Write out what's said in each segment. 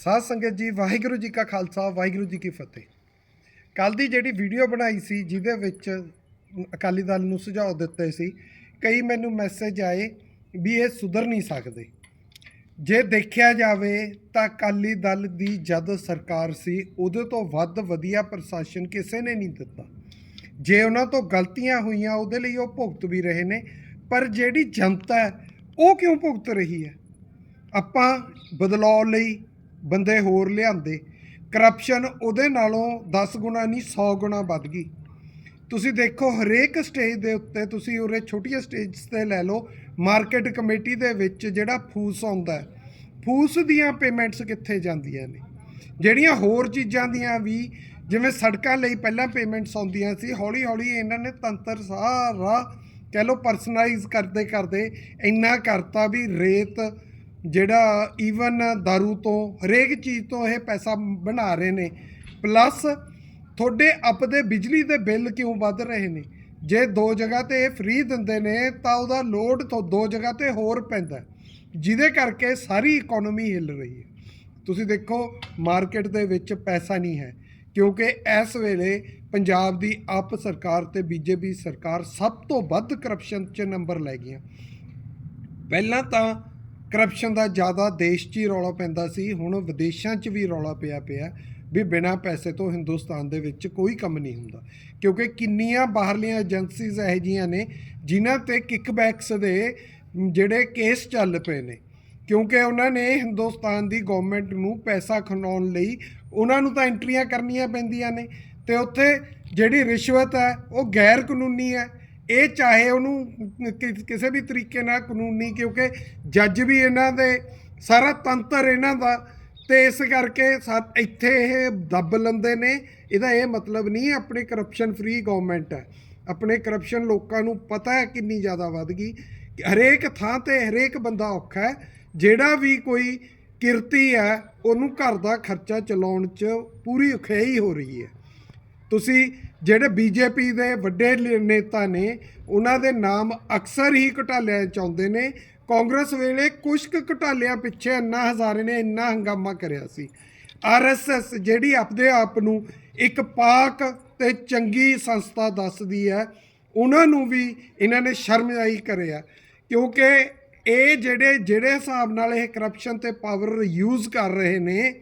ਸਾਧ ਸੰਗਤ ਜੀ, ਵਾਹਿਗੁਰੂ ਜੀ ਕਾ ਖਾਲਸਾ, ਵਾਹਿਗੁਰੂ ਜੀ ਕੀ ਫਤਿਹ। ਕੱਲ ਦੀ ਜਿਹੜੀ ਵੀਡੀਓ ਬਣਾਈ ਸੀ, ਜਿਹਦੇ ਵਿੱਚ ਅਕਾਲੀ ਦਲ ਨੂੰ ਸੁਝਾਅ ਦਿੱਤੇ ਸੀ, ਕਈ ਮੈਨੂੰ ਮੈਸੇਜ ਆਏ ਵੀ ਇਹ ਸੁਧਰ ਨਹੀਂ ਸਕਦੇ। ਜੇ ਦੇਖਿਆ ਜਾਵੇ ਤਾਂ ਅਕਾਲੀ ਦਲ ਦੀ ਜਦ ਸਰਕਾਰ ਸੀ, ਉਹਦੇ ਤੋਂ ਵੱਧ ਵਧੀਆ ਪ੍ਰਸ਼ਾਸਨ ਕਿਸੇ ਨੇ ਨਹੀਂ ਦਿੱਤਾ। ਜੇ ਉਹਨਾਂ ਤੋਂ ਗਲਤੀਆਂ ਹੋਈਆਂ, ਉਹਦੇ ਲਈ ਉਹ ਭੁਗਤ ਵੀ ਰਹੇ ਨੇ, ਪਰ ਜਿਹੜੀ ਜਨਤਾ ਹੈ, ਉਹ ਕਿਉਂ ਭੁਗਤ ਰਹੀ ਹੈ? ਆਪਾਂ ਬਦਲਾਅ ਲਈ ਬੰਦੇ ਹੋਰ ਲਿਆਂਦੇ। ਕਰਪਸ਼ਨ ਉਹਦੇ ਨਾਲੋਂ 10 ਗੁਣਾ ਨਹੀਂ 100 ਗੁਣਾ ਵੱਧ ਗਈ। ਤੁਸੀਂ ਦੇਖੋ ਹਰੇਕ ਸਟੇਜ ਦੇ ਉੱਤੇ, ਤੁਸੀਂ ਉਰੇ ਛੋਟੀਆਂ ਸਟੇਜਸ ਤੇ ਲੈ ਲਓ ਮਾਰਕੀਟ ਕਮੇਟੀ ਦੇ ਵਿੱਚ ਜਿਹੜਾ ਫੂਸ ਆਉਂਦਾ ਫੂਸ ਦੀਆਂ ਪੇਮੈਂਟਸ ਕਿੱਥੇ ਜਾਂਦੀਆਂ ਨੇ? ਜਿਹੜੀਆਂ ਹੋਰ ਚੀਜ਼ਾਂ ਦੀਆਂ ਵੀ, ਜਿਵੇਂ ਸੜਕਾਂ ਲਈ ਪਹਿਲਾਂ ਪੇਮੈਂਟਸ ਆਉਂਦੀਆਂ ਸੀ ਹੌਲੀ ਹੌਲੀ ਇਹਨਾਂ ਨੇ ਤੰਤਰ ਸਾਰਾ ਕਹਿ ਲਓ ਪਰਸਨਲਾਈਜ਼ ਕਰਦੇ ਕਰਦੇ ਇੰਨਾ ਕਰਤਾ ਵੀ ਰੇਤ ਜਿਹੜਾ ਈਵਨ दारू ਤੋਂ, ਹਰੇਕ ਚੀਜ਼ ਤੋਂ ਇਹ ਪੈਸਾ ਬਣਾ ਰਹੇ ਨੇ। ਪਲੱਸ ਤੁਹਾਡੇ ਆਪਦੇ ਬਿਜਲੀ ਦੇ ਬਿੱਲ ਕਿਉਂ ਵੱਧ ਰਹੇ ਨੇ? ਜੇ ਦੋ ਜਗ੍ਹਾ ਤੇ ਇਹ ਫ੍ਰੀ ਦਿੰਦੇ ਨੇ, ਤਾਂ ਉਹਦਾ ਲੋਡ ਤੋਂ ਦੋ ਜਗ੍ਹਾ ਤੇ ਹੋਰ ਪੈਂਦਾ ਜਿਹਦੇ ਕਰਕੇ ਸਾਰੀ ਇਕਨੋਮੀ ਹਿੱਲ ਰਹੀ ਹੈ। ਤੁਸੀਂ ਦੇਖੋ ਮਾਰਕੀਟ ਦੇ ਵਿੱਚ ਪੈਸਾ ਨਹੀਂ ਹੈ, ਕਿਉਂਕਿ ਇਸ ਵੇਲੇ ਪੰਜਾਬ ਦੀ ਆਪ ਸਰਕਾਰ ਤੇ ਬੀਜੇਪੀ ਸਰਕਾਰ ਸਭ ਤੋਂ ਵੱਧ ਕਰਪਸ਼ਨ 'ਚ ਨੰਬਰ ਲੈ ਗਈਆਂ। ਪਹਿਲਾਂ ਤਾਂ ਕਰਪਸ਼ਨ ਦਾ ਜ਼ਿਆਦਾ ਦੇਸ਼ 'ਚ ਹੀ ਰੌਲਾ ਪੈਂਦਾ ਸੀ, ਹੁਣ ਵਿਦੇਸ਼ਾਂ 'ਚ ਵੀ ਰੌਲਾ ਪਿਆ ਪਿਆ ਵੀ ਬਿਨਾਂ ਪੈਸੇ ਤੋਂ ਹਿੰਦੁਸਤਾਨ ਦੇ ਵਿੱਚ ਕੋਈ ਕੰਮ ਨਹੀਂ ਹੁੰਦਾ। ਕਿਉਂਕਿ ਕਿੰਨੀਆਂ ਬਾਹਰਲੀਆਂ ਏਜੰਸੀਜ਼ ਇਹੋ ਜਿਹੀਆਂ ਨੇ ਜਿਨ੍ਹਾਂ ਤੇ ਕਿਕਬੈਕਸ ਦੇ ਜਿਹੜੇ ਕੇਸ ਚੱਲ ਪਏ ਨੇ। ਕਿਉਂਕਿ ਉਹਨਾਂ ਨੇ ਹਿੰਦੁਸਤਾਨ ਦੀ ਗਵਰਨਮੈਂਟ ਨੂੰ ਪੈਸਾ ਖਣਾਉਣ ਲਈ ਉਹਨਾਂ ਨੂੰ ਤਾਂ ਐਂਟਰੀਆਂ ਕਰਨੀਆਂ ਪੈਂਦੀਆਂ ਨੇ ਤੇ ਉੱਥੇ ਜਿਹੜੀ ਰਿਸ਼ਵਤ ਹੈ ਉਹ ਗੈਰ ਕਾਨੂੰਨੀ ਹੈ। ਇਹ ਚਾਹੇ ਉਹਨੂੰ ਕਿ- ਕਿਸੇ ਵੀ ਤਰੀਕੇ ਨਾਲ ਕਾਨੂੰਨੀ, ਕਿਉਂਕਿ ਜੱਜ ਵੀ ਇਹਨਾਂ ਦੇ, ਸਾਰਾ ਤੰਤਰ ਇਹਨਾਂ ਦਾ, ਤੇ ਇਸ ਕਰਕੇ ਸਾ- ਇੱਥੇ ਇਹ ਦੱਬ ਲੈਂਦੇ ਨੇ। ਇਹਦਾ ਇਹ ਮਤਲਬ ਨਹੀਂ ਆਪਣੇ ਕਰਪਸ਼ਨ ਫ੍ਰੀ ਗਵਰਨਮੈਂਟ ਹੈ। ਆਪਣੇ ਕਰਪਸ਼ਨ ਲੋਕਾਂ ਨੂੰ ਪਤਾ ਹੈ ਕਿੰਨੀ ਜ਼ਿਆਦਾ ਵੱਧ ਗਈ। ਕਿ ਹਰੇਕ ਥਾਂ ਤੇ ਹਰੇਕ ਬੰਦਾ ਔਖਾ ਹੈ। ਜਿਹੜਾ ਵੀ ਕੋਈ ਕਿਰਤੀ ਹੈ, ਉਹਨੂੰ ਘਰ ਦਾ ਖਰਚਾ ਚਲਾਉਣ 'ਚ ਪੂਰੀ ਉਖਿਆਈ ਹੋ ਰਹੀ ਹੈ। ਤੁਸੀਂ ਜਿਹੜੇ ਬੀਜੇਪੀ ਦੇ ਵੱਡੇ ਲ- ਨੇਤਾ ਨੇ, ਉਹਨਾਂ ਦੇ ਨਾਮ ਅਕਸਰ ਹੀ ਘਟਾਲਿਆਂ ਚ ਆਉਂਦੇ ਨੇ। ਕਾਂਗਰਸ ਵੇਲੇ ਕੁਝ ਕੁ ਘਟਾਲਿਆਂ ਪਿੱਛੇ ਅੰਨਾ ਹਜ਼ਾਰੇ ਨੇ, ਇੰਨਾ ਹੰਗਾਮਾ ਕਰਿਆ ਸੀ। ਆਰਐਸਐਸ ਜਿਹੜੀ ਆਪਦੇ ਆਪ ਨੂੰ ਇੱਕ ਪਾਕ ਤੇ ਚੰਗੀ ਸੰਸਥਾ ਦੱਸਦੀ ਹੈ, ਉਹਨਾਂ ਨੂੰ ਵੀ ਇਹਨਾਂ ਨੇ ਸ਼ਰਮਿਆਈ ਕਰਿਆ। ਕਿਉਂਕਿ ਇਹ ਜਿਹੜੇ ਜਿਹੜੇ ਹਿਸਾਬ ਨਾਲ ਇਹ ਕਰਪਸ਼ਨ ਤੇ ਪਾਵਰ ਯੂਜ਼ ਕਰ ਰਹੇ ਨੇ,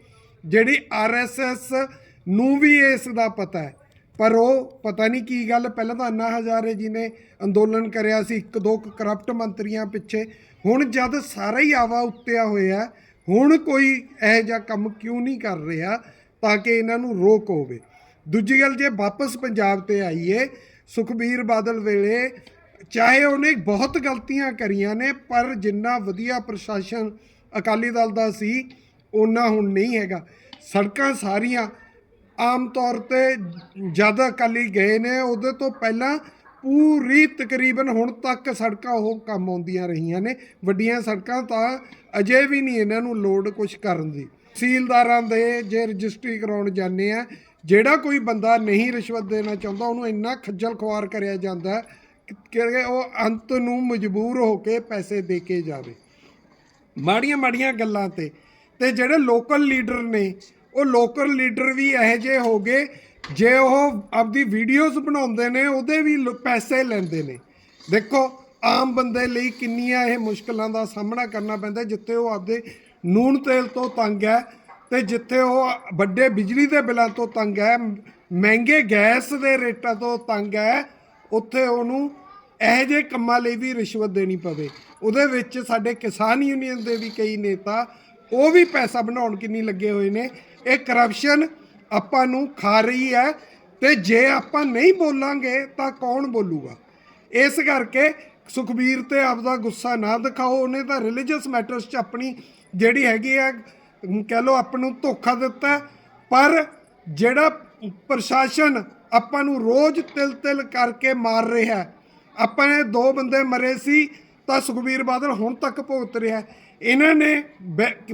ਜਿਹੜੀ ਆਰਐਸਐਸ ਨੂੰ ਵੀ ਇਸ ਦਾ ਪਤਾ ਹੈ। ਪਰ ਉਹ ਪਤਾ ਨਹੀਂ ਕੀ ਗੱਲ, ਪਹਿਲਾਂ ਤਾਂ ਅੰਨਾ ਹਜ਼ਾਰੇ ਜੀ ਨੇ ਅੰਦੋਲਨ ਕਰਿਆ ਸੀ, ਇੱਕ ਦੋ ਕਰਪਟ ਮੰਤਰੀਆਂ ਪਿੱਛੇ। ਹੁਣ ਜਦ ਸਾਰਾ ਹੀ ਆਵਾ ਉੱਤਿਆ ਹੋਇਆ, ਹੁਣ ਕੋਈ ਇਹੋ ਜਿਹਾ ਕੰਮ ਕਿਉਂ ਨਹੀਂ ਕਰ ਰਿਹਾ ਤਾਂ ਕਿ ਇਹਨਾਂ ਨੂੰ ਰੋਕ ਹੋਵੇ। ਦੂਜੀ ਗੱਲ, ਜੇ ਵਾਪਸ ਪੰਜਾਬ ਤੇ ਆਈਏ, ਸੁਖਬੀਰ ਬਾਦਲ ਵੇਲੇ ਚਾਹੇ ਉਹਨੇ ਬਹੁਤ ਗਲਤੀਆਂ ਕਰੀਆਂ ਨੇ, ਪਰ ਜਿੰਨਾ ਵਧੀਆ ਪ੍ਰਸ਼ਾਸਨ ਅਕਾਲੀ ਦਲ ਦਾ ਸੀ ਉਹਨਾਂ ਹੁਣ ਨਹੀਂ ਹੈਗਾ। ਸੜਕਾਂ ਸਾਰੀਆਂ ਆਮ ਤੌਰ ਤੇ ਜਦ ਅਕਾਲੀ ਗਏ ਨੇ, ਉਹਦੇ ਤੋਂ ਪਹਿਲਾਂ ਪੂਰੀ ਤਕਰੀਬਨ ਹੁਣ ਤੱਕ ਸੜਕਾਂ ਉਹ ਕੰਮ ਆਉਂਦੀਆਂ ਰਹੀਆਂ ਨੇ। ਵੱਡੀਆਂ ਸੜਕਾਂ ਤਾਂ ਅਜੇ ਵੀ ਨਹੀਂ ਇਹਨਾਂ ਨੂੰ ਲੋਡ ਕੁਝ ਕਰਨ ਦੀ। ਤਹਿਸੀਲਦਾਰਾਂ ਦੇ ਜੇ ਰਜਿਸਟਰੀ ਕਰਾਉਣ ਜਾਂਦੇ ਆ, ਜਿਹੜਾ ਕੋਈ ਬੰਦਾ ਨਹੀਂ ਰਿਸ਼ਵਤ ਦੇਣਾ ਚਾਹੁੰਦਾ, ਉਹਨੂੰ ਇੰਨਾ ਖੱਜਲ ਖੁਆਰ ਕਰਿਆ ਜਾਂਦਾ ਕਿ ਕਿ ਉਹ ਅੰਤ ਨੂੰ ਮਜਬੂਰ ਹੋ ਕੇ ਪੈਸੇ ਦੇ ਕੇ ਜਾਵੇ। ਮਾੜੀਆਂ ਮਾੜੀਆਂ ਗੱਲਾਂ ਤੇ। ਤੇ ਜਿਹੜੇ ਲੋਕਲ ਲੀਡਰ ਨੇ ਉਹ ਲੋਕਲ ਲੀਡਰ ਵੀ ਇਹੋ ਜਿਹੇ ਹੋ ਗਏ, ਜੇ ਉਹ ਆਪਦੀ ਵੀਡੀਓਜ਼ ਬਣਾਉਂਦੇ ਨੇ, ਉਹਦੇ ਵੀ ਪੈਸੇ ਲੈਂਦੇ ਨੇ। ਦੇਖੋ, ਆਮ ਬੰਦੇ ਲਈ ਕਿੰਨੀਆਂ ਇਹ ਮੁਸ਼ਕਲਾਂ ਦਾ ਸਾਹਮਣਾ ਕਰਨਾ ਪੈਂਦਾ, ਜਿੱਥੇ ਉਹ ਆਪਦੇ ਨੂਨ ਤੇਲ ਤੋਂ ਤੰਗ ਹੈ ਤੇ ਜਿੱਥੇ ਉਹ ਵੱਡੇ ਬਿਜਲੀ ਦੇ ਬਿੱਲਾਂ ਤੋਂ ਤੰਗ ਹੈ, ਮਹਿੰਗੇ ਗੈਸ ਦੇ ਰੇਟਾਂ ਤੋਂ ਤੰਗ ਹੈ, ਉੱਥੇ ਉਹਨੂੰ ਇਹੋ ਜਿਹੇ ਕੰਮਾਂ ਲਈ ਵੀ ਰਿਸ਼ਵਤ ਦੇਣੀ ਪਵੇ। ਉਹਦੇ ਵਿੱਚ ਸਾਡੇ ਕਿਸਾਨ ਯੂਨੀਅਨ ਦੇ ਵੀ ਕਈ ਨੇਤਾ, ਉਹ ਵੀ ਪੈਸਾ ਬਣਾਉਣ ਕਿੰਨੀ ਲੱਗੇ ਹੋਏ ਨੇ। ਇਹ ਕਰਪਸ਼ਨ ਆਪਾਂ ਨੂੰ ਖਾ ਰਹੀ ਹੈ ਤੇ ਜੇ ਆਪਾਂ ਨਹੀਂ ਬੋਲਾਂਗੇ ਤਾਂ ਕੌਣ ਬੋਲੂਗਾ? ਇਸ ਕਰਕੇ ਸੁਖਬੀਰ ਤੇ ਆਪਦਾ ਗੁੱਸਾ ਨਾ ਦਿਖਾਓ। ਉਹਨੇ ਤਾਂ ਰਿਲੀਜੀਅਸ ਮੈਟਰਸ 'ਚ ਆਪਣੀ ਜਿਹੜੀ ਹੈਗੀ ਆ, ਕਹਿ ਲਓ ਆਪਾਂ ਨੂੰ ਧੋਖਾ ਦਿੱਤਾ। ਪਰ ਜਿਹੜਾ ਪ੍ਰਸ਼ਾਸਨ ਆਪਾਂ ਨੂੰ ਰੋਜ਼ ਤਿਲ ਤਿਲ ਕਰਕੇ ਮਾਰ ਰਿਹਾ ਆਪਾਂ ਨੇ ਦੋ ਬੰਦੇ ਮਰੇ ਸੀ ਤਾਂ ਸੁਖਬੀਰ ਬਾਦਲ ਹੁਣ ਤੱਕ ਭੁਗਤ ਰਿਹਾ ਇਹਨਾਂ ਨੇ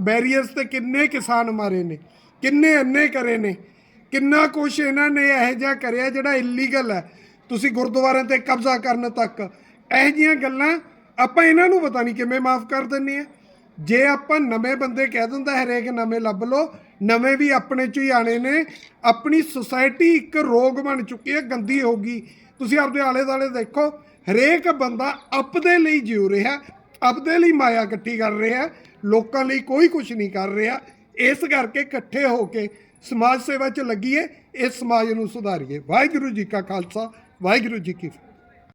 ਬੈਰੀਅਰਸ ਤੇ ਕਿੰਨੇ ਕਿਸਾਨ ਮਾਰੇ ਨੇ? ਕਿੰਨੇ ਅੰਨੇ ਕਰੇ ਨੇ, ਕਿੰਨਾ ਕੁਛ ਇਹਨਾਂ ਨੇ ਇਹੋ ਜਿਹਾ ਕਰਿਆ ਜਿਹੜਾ ਇਲੀਗਲ ਹੈ। ਤੁਸੀਂ ਗੁਰਦੁਆਰਿਆਂ ਤੇ ਕਬਜ਼ਾ ਕਰਨ ਤੱਕ ਇਹੋ ਜਿਹੀਆਂ ਗੱਲਾਂ ਆਪਾਂ ਇਹਨਾਂ ਨੂੰ ਪਤਾ ਨਹੀਂ ਕਿਵੇਂ ਮਾਫ ਕਰ ਦਿੰਨੇ ਆ ਜੇ ਆਪਾਂ ਨਵੇਂ ਬੰਦੇ ਕਹਿ ਦਿੰਦਾ ਹਰੇਕ ਨਵੇਂ ਲੱਭ ਲਓ, ਨਵੇਂ ਵੀ ਆਪਣੇ ਚ ਹੀ ਆਣੇ ਨੇ। ਆਪਣੀ ਸੁਸਾਇਟੀ ਇੱਕ ਰੋਗ ਬਣ ਚੁੱਕੀ ਹੈ, ਗੰਦੀ ਹੋ ਗਈ। ਤੁਸੀਂ ਆਪਦੇ ਆਲੇ ਦਾਲੇ ਦੇਖੋ, ਹਰੇਕ ਬੰਦਾ ਆਪਦੇ ਲਈ ਜਿਉ ਰਿਹਾ ਆਪਦੇ ਲਈ ਮਾਇਆ ਇਕੱਠੀ ਕਰ ਰਿਹਾ, ਲੋਕਾਂ ਲਈ ਕੋਈ ਕੁਝ ਨਹੀਂ ਕਰ ਰਿਹਾ। ਇਸ ਕਰਕੇ ਇਕੱਠੇ ਹੋ ਕੇ ਸਮਾਜ ਸੇਵਾ 'ਚ ਲੱਗੀਏ, ਇਸ ਸਮਾਜ ਨੂੰ ਸੁਧਾਰੀਏ। ਵਾਹਿਗੁਰੂ ਜੀ ਕਾ ਖਾਲਸਾ, ਵਾਹਿਗੁਰੂ ਜੀ ਕੀ ਫਤਿਹ।